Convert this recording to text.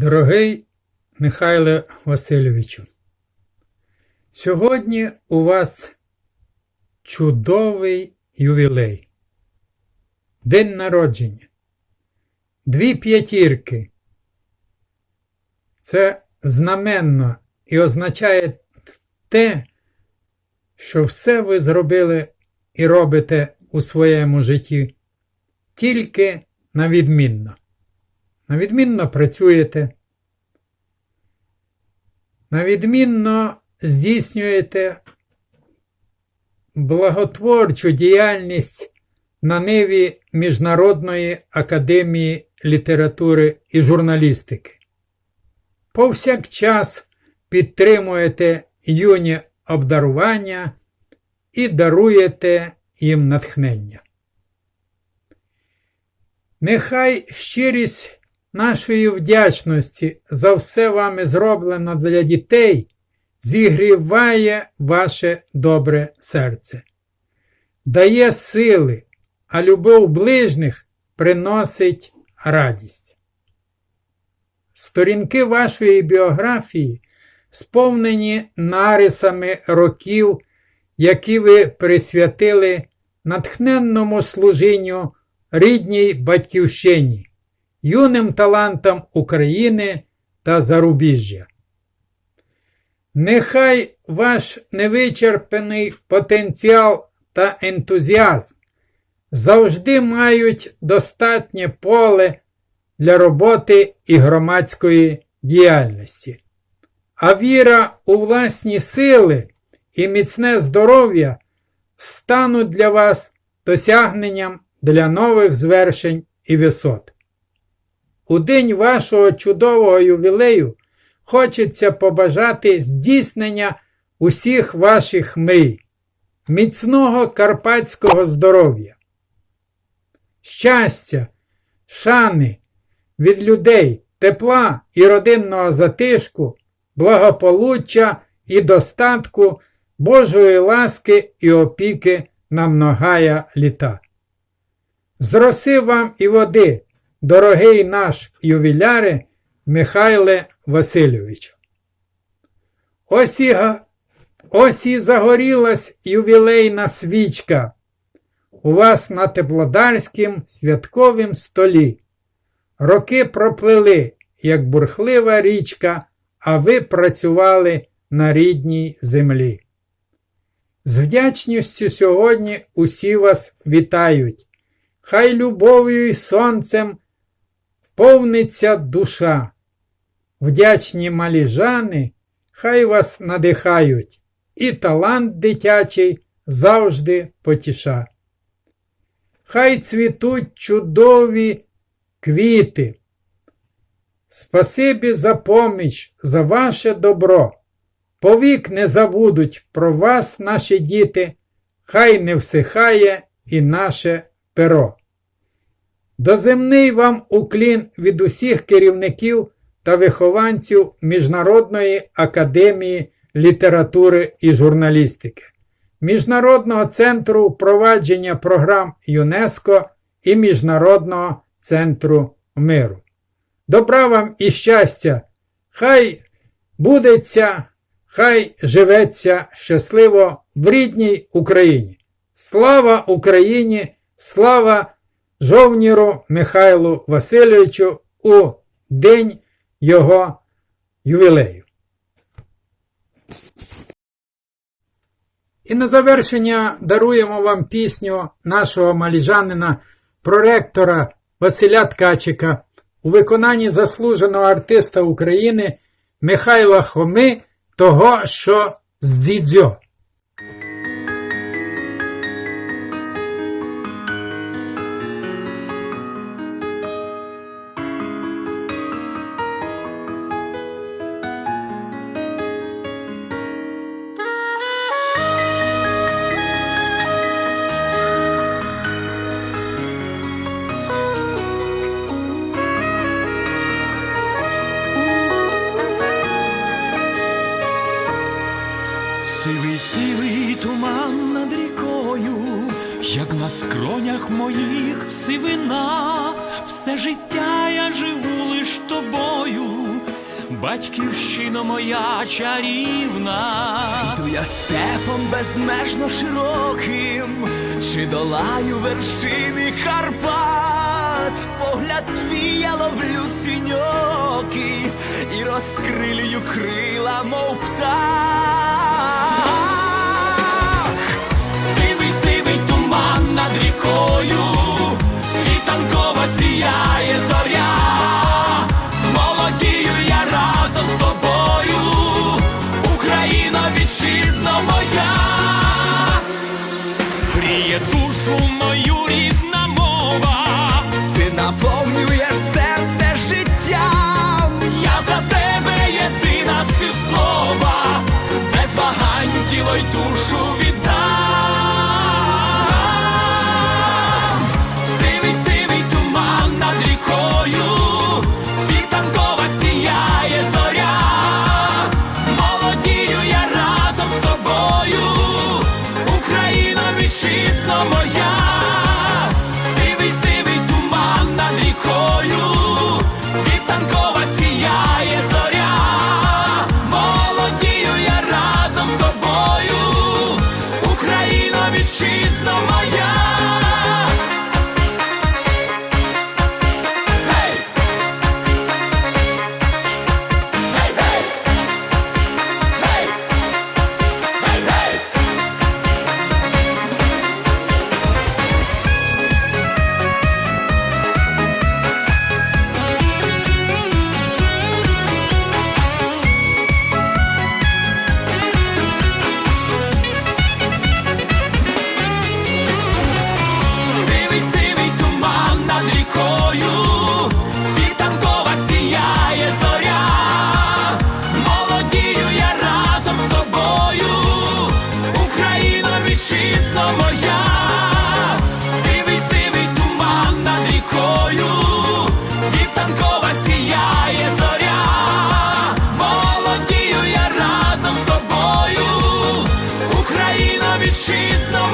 Дорогий Михайле Васильовичу, сьогодні у вас чудовий ювілей. День народження. Дві п'ятірки. Це знаменно і означає те, що все ви зробили і робите у своєму житті тільки на відмінно. На відмінно працюєте, на відмінно здійснюєте благотворчу діяльність на ниві Міжнародної академії літератури і журналістики. Повсякчас підтримуєте юні обдарування і даруєте їм натхнення. Нехай щирість нашої вдячності за все вами зроблено для дітей зігріває ваше добре серце, дає сили, а любов ближніх приносить радість. Сторінки вашої біографії сповнені нарисами років, які ви присвятили натхненному служінню рідній батьківщині, юним талантам України та зарубіжжя. Нехай ваш невичерпаний потенціал та ентузіазм завжди мають достатнє поле для роботи і громадської діяльності. А віра у власні сили і міцне здоров'я стануть для вас досягненням для нових звершень і висот. У день вашого чудового ювілею хочеться побажати здійснення усіх ваших мрій, міцного карпатського здоров'я, щастя, шани від людей, тепла і родинного затишку, благополуччя і достатку, Божої ласки і опіки на многая літа. Зроси вам і води, дорогий наш ювіляре Михайле Васильовичу. Ось і, ось і загорілась ювілейна свічка у вас на теплодарськім святковім столі. Роки проплили, як бурхлива річка, а ви працювали на рідній землі. З вдячністю сьогодні усі вас вітають. Хай любов'ю і сонцем повниться душа. Вдячні маліжани, хай вас надихають, і талант дитячий завжди потіша. Хай цвітуть чудові квіти. Спасибі за поміч, за ваше добро. Повік не забудуть про вас, наші діти, хай не всихає і наше перо. Доземний вам уклін від усіх керівників та вихованців Міжнародної академії літератури і журналістики, Міжнародного центру впровадження програм ЮНЕСКО і Міжнародного центру миру. Добра вам і щастя! Хай будеться, хай живеться щасливо в рідній Україні. Слава Україні! Слава Жовніру Михайлу Васильовичу у день його ювілею. І на завершення даруємо вам пісню нашого маліжанина, проректора Василя Ткачика у виконанні заслуженого артиста України Михайла Хоми того, що з дідзьо. Над рікою, як на скронях моїх сивина, все життя я живу лиш тобою, батьківщино моя чарівна. Йду я степом безмежно широким, чи долаю вершини Карпат, погляд твій я ловлю синьоки і розкрилюю крила, мов птах. Мою рідна мова. Ти наповнюєш серце життям. Я за тебе єдина співслова, без вагань тіло й душу Молодію